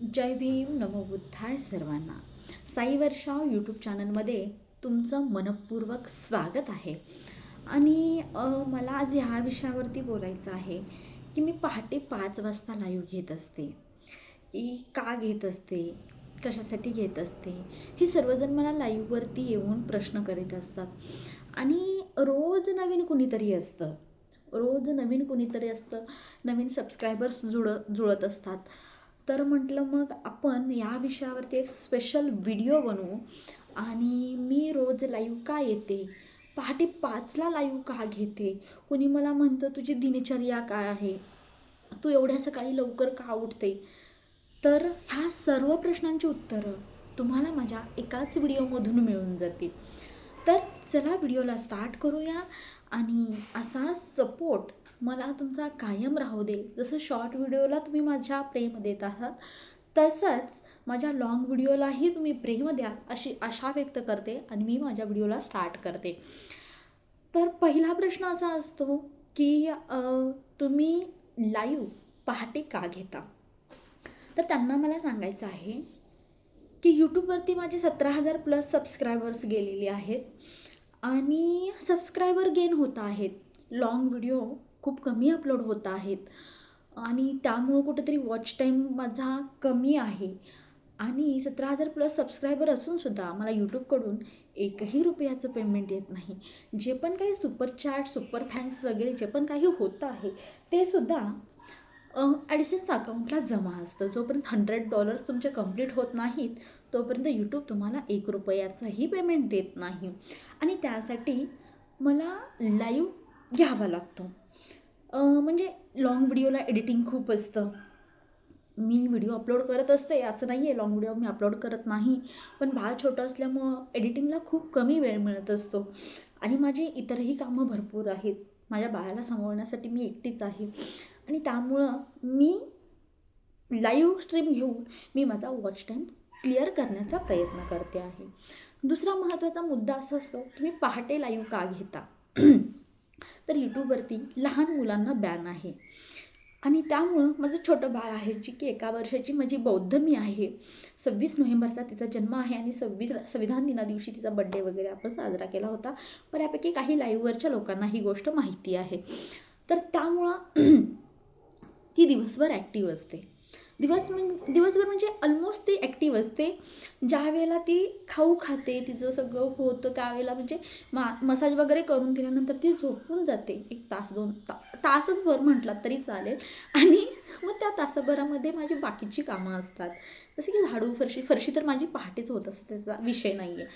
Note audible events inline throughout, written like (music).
जय भीम नमो बुद्धाय सर्वांना. साई वर्षा यूट्यूब चॅनलमध्ये तुमचं मनपूर्वक स्वागत आहे. आणि मला आज ह्या विषयावरती बोलायचं आहे की मी पहाटे पाच वाजता लाईव्ह घेत असते. की का घेत असते? कशासाठी घेत असते? हे सर्वजण मला लाईव्हवरती येऊन प्रश्न करीत असतात. आणि रोज नवीन कुणीतरी असतं. रोज नवीन कुणीतरी असतं. नवीन सबस्क्रायबर्स जुळ जुळत असतात. तर म्हटलं मग आपण या विषयावरती एक स्पेशल व्हिडिओ बनवू. आणि मी रोज लाईव्ह का येते? पहाटे पाचला लाईव्ह का घेते? कुणी मला म्हणतं तुझी दिनचर्या काय आहे? तू एवढ्या सकाळी लवकर का उठते? तर ह्या सर्व प्रश्नांची उत्तरं तुम्हाला माझ्या एकाच व्हिडिओमधून मिळून जातील. तर चला व्हिडिओला स्टार्ट करूया. आणि असा सपोर्ट मला तुमचा कायम राहू दे. जसं शॉर्ट व्हिडिओला तुम्ही माझ्या प्रेम देत आहात तसंच माझ्या लॉंग व्हिडिओलाही तुम्ही प्रेम द्या अशी आशा व्यक्त करते आणि मी माझ्या व्हिडिओला स्टार्ट करते. तर पहिला प्रश्न असा असतो की तुम्ही लाईव्ह पहाटे का घेता? तर त्यांना मला सांगायचं आहे की यूट्यूबवरती माझे सतरा हजार प्लस सबस्क्रायबर्स गेलेले आहेत आणि सबस्क्रायबर गेन होत आहेत. लाँग व्हिडिओ खूप कमी अपलोड होत आहेत. आणि त्यामुळं कुठेतरी वॉच टाईम माझा कमी आहे. आणि सतरा हजार प्लस सबस्क्रायबर असूनसुद्धा मला यूट्यूबकडून एकही रुपयाचं पेमेंट येत नाही. जे पण काही सुपर चॅट सुपर थँक्स वगैरे जे पण काही होतं आहे ते सुद्धा ॲडिसन्स अकाउंटला जमा असतं. जोपर्यंत हंड्रेड डॉलर्स तुमचे कंप्लीट होत नाहीत तोपर्यंत यूट्यूब तुम्हाला एक रुपयाचंही पेमेंट देत नाही. आणि त्यासाठी मला लाईव्ह घ्यावा लागतो. म्हणजे लाँग व्हिडिओला एडिटिंग खूप असतं. मी व्हिडिओ अपलोड करत असते असं नाही आहे लाँग व्हिडिओ मी अपलोड करत नाही. पण बाळ छोटं असल्यामुळं एडिटिंगला खूप कमी वेळ मिळत असतो. आणि माझी इतरही कामं भरपूर आहेत. माझ्या बाळाला सांभाळण्यासाठी मी एकटीच आहे. आणि त्यामुळं मी लाईव्ह स्ट्रीम घेऊन मी माझा वॉच टाईम क्लिअर करण्याचा प्रयत्न करते आहे. दुसरा महत्त्वाचा मुद्दा असा असतो तुम्ही पहाटे लाईव्ह का घेता? तर यूट्यूबवरती लहान मुलांना बॅन आहे. आणि त्यामुळं माझं छोटं बाळ आहे जी की एका वर्षाची माझी बौद्धमी आहे. सव्वीस नोव्हेंबरचा तिचा जन्म आहे आणि सव्वीस संविधान दिना दिवशी तिचा बड्डे वगैरे आपण साजरा केला होता. बऱ्यापैकी काही लाईव्हवरच्या लोकांना ही गोष्ट माहिती आहे. तर त्यामुळं (clears throat) ती दिवसभर ॲक्टिव्ह असते. दिवस म्हण दिवसभर म्हणजे ऑलमोस्ट ती ॲक्टिव्ह असते. ज्या वेळेला ती खाऊ खाते तिचं सगळं होतं त्यावेळेला म्हणजे मा मसाज वगैरे करून दिल्यानंतर ती झोपून जाते. एक तास दोन ता तासच भर म्हटलात तरी चालेल. आणि मग त्या तासाभरामध्ये माझी बाकीची कामं असतात. जसे की झाडू फरशी फरशी तर माझी पहाटेच होत असते त्याचा विषय नाही आहे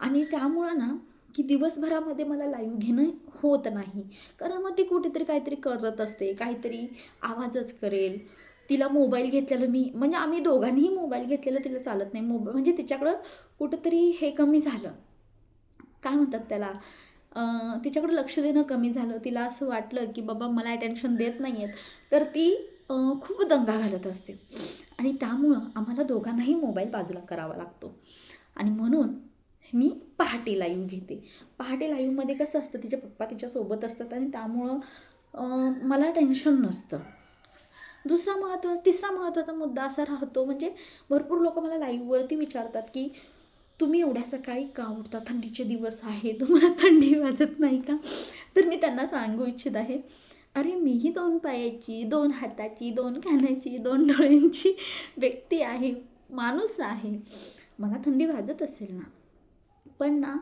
आणि त्यामुळं ना की दिवसभरामध्ये मला लाईव्ह घेणं होत नाही. कारण मग ती कुठेतरी काहीतरी करत असते काहीतरी आवाजच करेल. तिला मोबाईल घेतलेलं मी म्हणजे आम्ही दोघांनीही मोबाईल घेतलेलं तिला चालत नाही. मोबाईल म्हणजे तिच्याकडं कुठंतरी हे कमी झालं. काय म्हणतात त्याला? तिच्याकडं लक्ष देणं कमी झालं. तिला असं वाटलं की बाबा मला अटेन्शन देत नाही आहेत तर ती खूप दंगा घालत असते. आणि त्यामुळं आम्हाला दोघांनाही मोबाईल बाजूला करावा लागतो. आणि म्हणून मी पहाटे लाईव्ह घेते. पहाटे लाईव्हमध्ये कसं असतं तिचे पप्पा तिच्यासोबत असतात आणि त्यामुळं मला टेन्शन नसतं. दुसरा महत्त्वा तिसरा महत्त्वाचा मुद्दा असा राहतो म्हणजे भरपूर लोक मला लाईव्हवरती विचारतात की तुम्ही एवढ्या सकाळी का उठता? थंडीचे दिवस आहे तुम्हाला थंडी वाजत नाही का? तर मी त्यांना सांगू इच्छित आहे अरे मीही दोन पायाची दोन हाताची दोन कानाची दोन डोळ्यांची व्यक्ती आहे माणूस आहे. मला थंडी वाजत असेल ना. पण ना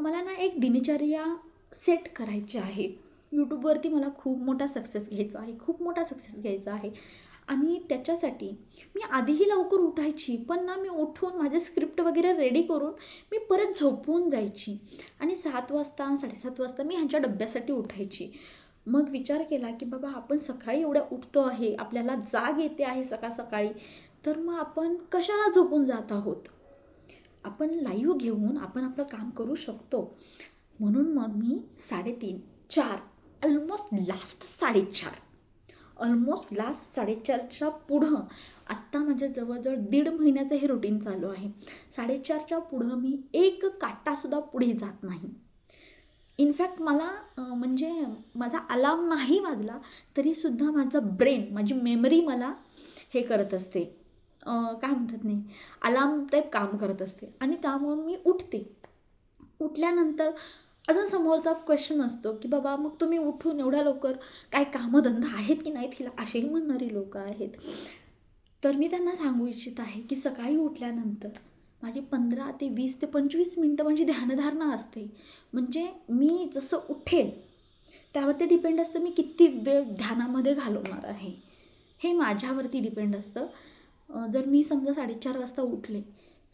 मला ना एक दिनचर्या सेट करायची आहे. यूट्यूबवरती मला खूप मोठा सक्सेस घ्यायचा आहे खूप मोठा सक्सेस घ्यायचा आहे. आणि त्याच्यासाठी मी आधीही लवकर उठायची पण ना मी उठून माझे स्क्रिप्ट वगैरे रेडी करून मी परत झोपून जायची. आणि सात वाजता साडेसात वाजता मी ह्यांच्या डब्यासाठी उठायची. मग विचार केला की बाबा आपण सकाळी एवढ्या उठतो आहे आपल्याला जाग येते आहे सकाळ सकाळी तर मग आपण कशाला झोपून जात आहोत? आपण लाईव्ह घेऊन आपण आपलं काम करू शकतो. म्हणून मग मी साडेतीन चार ऑलमोस्ट लास्ट साडेचार. ऑलमोस्ट लास्ट साडेचारच्या पुढं आत्ता माझ्या जवळजवळ दीड महिन्याचं हे रुटीन चालू आहे. साडेचारच्या पुढं मी एक काटासुद्धा पुढे जात नाही. इनफॅक्ट मला म्हणजे माझा अलार्म नाही वाजला तरीसुद्धा माझा ब्रेन माझी मेमरी मला हे करत असते. काय म्हणतात नाही अलार्म टाईप काम करत असते. आणि त्यामुळं मी उठते. उठल्यानंतर अजून समोरचा क्वेश्चन असतो की बाबा मग तुम्ही उठून एवढ्या लवकर काय कामधंदा आहेत की नाहीत? हिला असेही म्हणणारी लोक आहेत. तर मी त्यांना सांगू इच्छित आहे की सकाळी उठल्यानंतर माझी पंधरा ते वीस ते पंचवीस मिनटं म्हणजे ध्यानधारणा असते. म्हणजे मी जसं उठेल त्यावरती डिपेंड असतं मी किती वेळ ध्यानामध्ये घालवणार आहे. हे माझ्यावरती डिपेंड असतं. जर मी समजा साडेचार वाजता उठले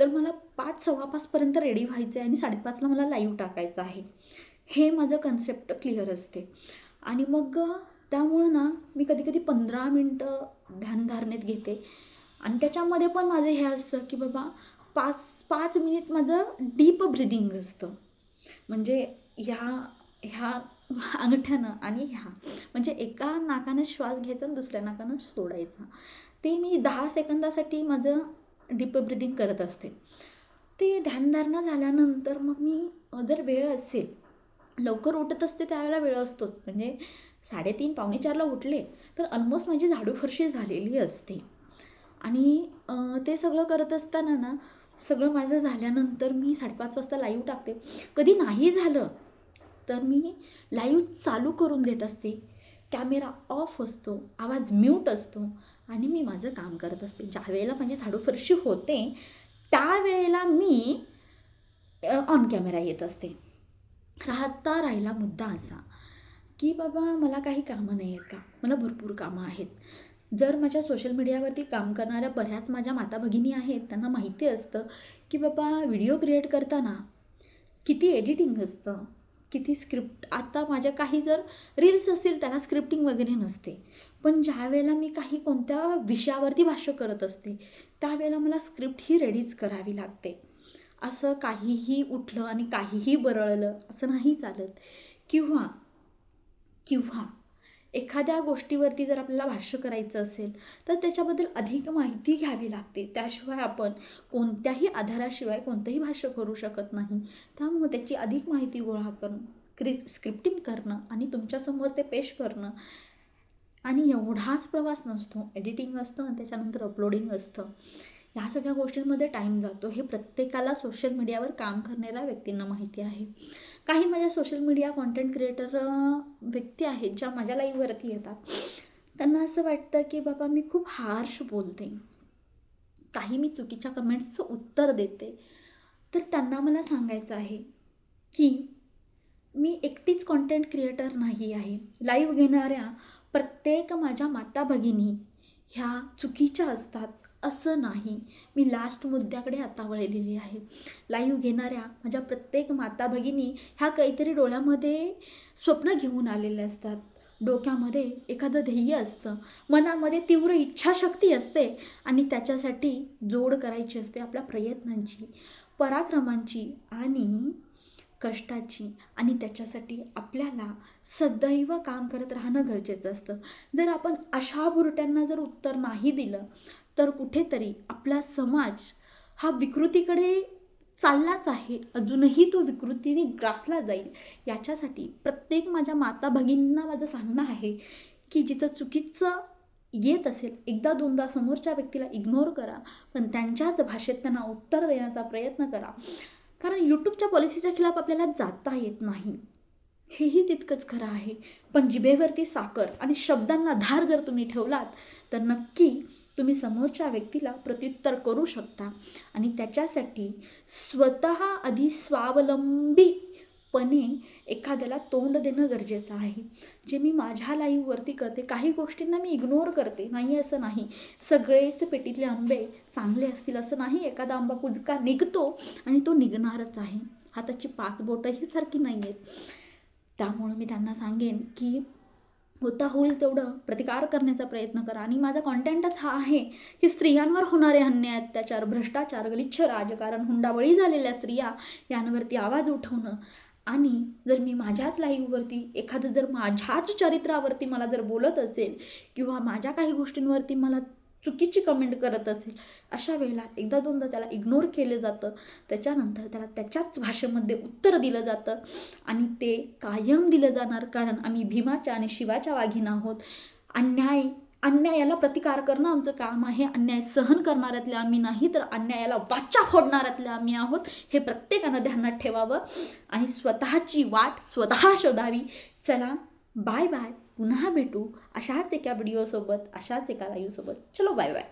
तर मला पाच सव्वा पाचपर्यंत रेडी व्हायचं आहे आणि साडेपाचला मला लाईव्ह टाकायचं आहे. हे माझं कन्सेप्ट क्लिअर असते. आणि मग त्यामुळं ना मी कधी कधी पंधरा मिनटं ध्यानधारणेत घेते. आणि त्याच्यामध्ये पण माझं हे असतं की बाबा पाच पाच मिनिट माझं डीप ब्रिदिंग असतं. म्हणजे ह्या ह्या अंगठ्यानं आणि ह्या. म्हणजे एका नाकानं श्वास घ्यायचा आणि दुसऱ्या नाकानं सोडायचा. ते मी दहा सेकंदासाठी माझं डीप ब्रिदिंग करत असते. ते ध्यानधारणा झाल्यानंतर मग मी जर वेळ असेल लवकर उठत असते त्यावेळेला वेळ असतोच म्हणजे साडेतीन पावणे चारला उठले तर ऑलमोस्ट माझी झाडू फरशी झालेली असते. आणि ते सगळं करत असताना ना सगळं माझं झाल्यानंतर मी साडेपाच वाजता लाईव्ह टाकते. कधी नाही झालं तर मी लाईव्ह चालू करून देत असते. कॅमेरा ऑफ असतो आवाज म्यूट असतो आणि मी माझं काम करत असते. ज्या वेळेला माझी झाडू फरशी होते त्यावेळेला मी ऑन कॅमेरा येत असते. राहता राहिला मुद्दा असा की बाबा मला काही कामं नाही आहेत का? मला भरपूर कामं आहेत. जर माझ्या सोशल मीडियावरती काम करणाऱ्या बऱ्याच माझ्या माता भगिनी आहेत त्यांना माहिती असतं की बाबा व्हिडिओ क्रिएट करताना किती एडिटिंग असतं. किती स्क्रिप्ट आता माझ्या काही जर रील्स असतील त्याला स्क्रिप्टिंग वगैरे नसते. पण ज्या वेळेला मी काही कोणत्या विषयावरती भाष्य करत असते त्यावेळेला मला स्क्रिप्ट ही रेडीच करावी लागते. असं काहीही उठलं आणि काहीही बरळलं असं नाही चालत. किंवा किंवा एखाद्या गोष्टीवरती जर आपल्याला भाष्य करायचं असेल तर त्याच्याबद्दल अधिक माहिती घ्यावी लागते. त्याशिवाय आपण कोणत्याही आधाराशिवाय कोणतंही भाष्य करू शकत नाही. त्यामुळे त्याची अधिक माहिती गोळा करणं क्रि स्क्रिप्टिंग करणं आणि तुमच्यासमोर ते पेश करणं आणि एवढाच प्रवास नसतो. एडिटिंग असतं आणि त्याच्यानंतर अपलोडिंग असतं. ह्या सगळ्या गोष्टींमध्ये टाईम जातो. हे प्रत्येकाला सोशल मीडियावर काम करणाऱ्या व्यक्तींना माहिती आहे. काही माझ्या सोशल मीडिया कॉन्टेंट क्रिएटर व्यक्ती आहेत ज्या माझ्या लाईव्हवरती येतात. त्यांना असं वाटतं की बाबा मी खूप हार्श बोलते. काही मी चुकीच्या कमेंट्सचं उत्तर देते. तर त्यांना मला सांगायचं आहे की मी एकटीच कॉन्टेंट क्रिएटर नाही आहे. लाईव्ह घेणाऱ्या प्रत्येक माझ्या माता भगिनी ह्या चुकीच्या असतात. असं नाही. मी लास्ट मुद्द्याकडे आता वळलेली आहे. लाईव्ह घेणाऱ्या माझ्या प्रत्येक माता भगिनी ह्या काहीतरी डोळ्यामध्ये स्वप्न घेऊन आलेल्या असतात. डोक्यामध्ये एखादं ध्येय असतं. मनामध्ये तीव्र इच्छाशक्ती असते आणि त्याच्यासाठी जोड करायची असते आपल्या प्रयत्नांची पराक्रमांची आणि कष्टाची आणि त्याच्यासाठी आपल्याला सदैव काम करत राहणं गरजेचं असतं. जर आपण अशा बुरट्यांना जर उत्तर नाही दिलं तर कुठेतरी आपला समाज हा विकृतीकडे चाललाच आहे. अजूनही तो विकृतीने ग्रासला जाईल. याच्यासाठी प्रत्येक माझ्या माता भगिनींना माझं सांगणं आहे की जिथं चुकीचं येत असेल एकदा दोनदा समोरच्या व्यक्तीला इग्नोर करा पण त्यांच्याच भाषेत त्यांना उत्तर देण्याचा प्रयत्न करा. कारण यूट्यूबच्या पॉलिसीच्या खिलाफ आपल्याला जाता येत नाही. हेही तितकंच खरं आहे. पण जिभेवरती साखर आणि शब्दांना धार जर तुम्ही ठेवलात तर नक्की तुम्ही समोरच्या व्यक्तीला प्रत्युत्तर करू शकता. आणि त्याच्यासाठी स्वतः आधी स्वावलंबीपणे एखाद्याला तोंड देणं गरजेचं आहे. जे मी माझ्या लाईव्हवरती करते काही गोष्टींना मी इग्नोर करते. नाही असं नाही. सगळेच पेटीतले आंबे चांगले असतील असं नाही. एखादा आंबा कुजका निघतो आणि तो निघणारच आहे. हाताची पाच बोटंही सारखी नाही आहेत त्यामुळं मी त्यांना सांगेन की होता होईल तेवढं प्रतिकार करण्याचा प्रयत्न करा. आणि माझा कॉन्टेंटच हा आहे की स्त्रियांवर होणारे अन्याय अत्याचार भ्रष्टाचार गलिच्छ राजकारण हुंडाबळी झालेल्या स्त्रिया यांवरती आवाज उठवणं. आणि जर मी माझ्याच लाईव्हवरती एखादं जर माझ्याच चरित्रावरती मला जर बोलत असेल किंवा माझ्या काही गोष्टींवरती मला चुकीची कमेंट करत असेल. अशा वेळेला एकदा दोनदा त्याला इग्नोर केलं जातं. त्याच्यानंतर त्याला त्याच्याच भाषेमध्ये उत्तर दिलं जातं. आणि ते कायम दिलं जाणार. कारण आम्ही भीमाच्या आणि शिवाच्या वाघीन आहोत. अन्याय अन्यायाला प्रतिकार करणं आमचं काम आहे. अन्याय सहन करणाऱ्यातले आम्ही नाही तर अन्यायाला वाचा फोडणाऱ्यातले आम्ही आहोत. हे प्रत्येकानं ध्यानात ठेवावं. आणि स्वतःची वाट स्वतः शोधावी. चला बाय बाय पुन्हा भेटू अशाच एका व्हिडिओसोबत अशाच एका लाईव्हसोबत चलो बाय बाय